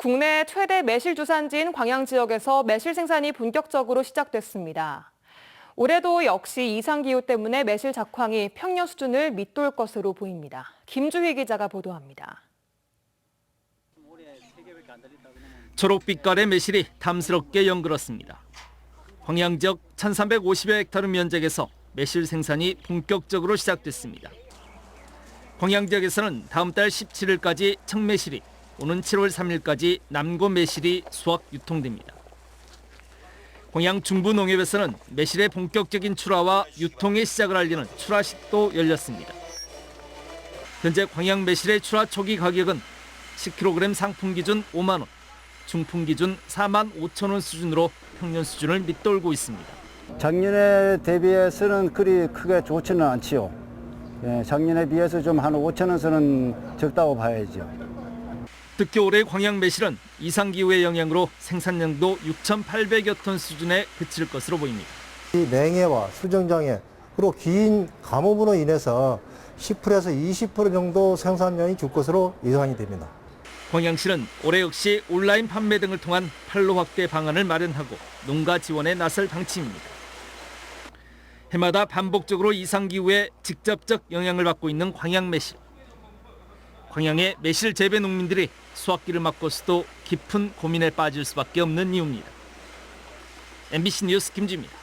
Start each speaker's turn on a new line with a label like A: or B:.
A: 국내 최대 매실 주산지인 광양 지역에서 매실 생산이 본격적으로 시작됐습니다. 올해도 역시 이상 기후 때문에 매실 작황이 평년 수준을 밑돌 것으로 보입니다. 김주희 기자가 보도합니다.
B: 초록빛깔의 매실이 탐스럽게 연그렀습니다. 광양 지역 1350여 헥타르 면적에서 매실 생산이 본격적으로 시작됐습니다. 광양 지역에서는 다음 달 17일까지 청매실이, 오는 7월 3일까지 남고 매실이 수확 유통됩니다. 광양 중부 농협에서는 매실의 본격적인 출하와 유통의 시작을 알리는 출하식도 열렸습니다. 현재 광양 매실의 출하 초기 가격은 10kg 상품 기준 5만 원, 중품 기준 4만 5천 원 수준으로 평년 수준을 밑돌고 있습니다.
C: 작년에 대비해서는 그리 크게 좋지는 않지요. 예, 작년에 비해서 좀 한 5천 원 선은 적다고 봐야죠.
B: 특히 올해 광양 매실은 이상 기후의 영향으로 생산량도 6,800여 톤 수준에 그칠 것으로 보입니다.
D: 이 맹해와 수정장애 그리고 긴 가뭄으로 인해서 10%에서 20% 정도 생산량이 줄 것으로 예상이 됩니다.
B: 광양시는 올해 역시 온라인 판매 등을 통한 판로 확대 방안을 마련하고 농가 지원에 나설 방침입니다. 해마다 반복적으로 이상 기후에 직접적 영향을 받고 있는 광양 매실. 광양의 매실 재배 농민들이 수확기를 맞고서도 깊은 고민에 빠질 수밖에 없는 이유입니다. MBC 뉴스 김지입니다.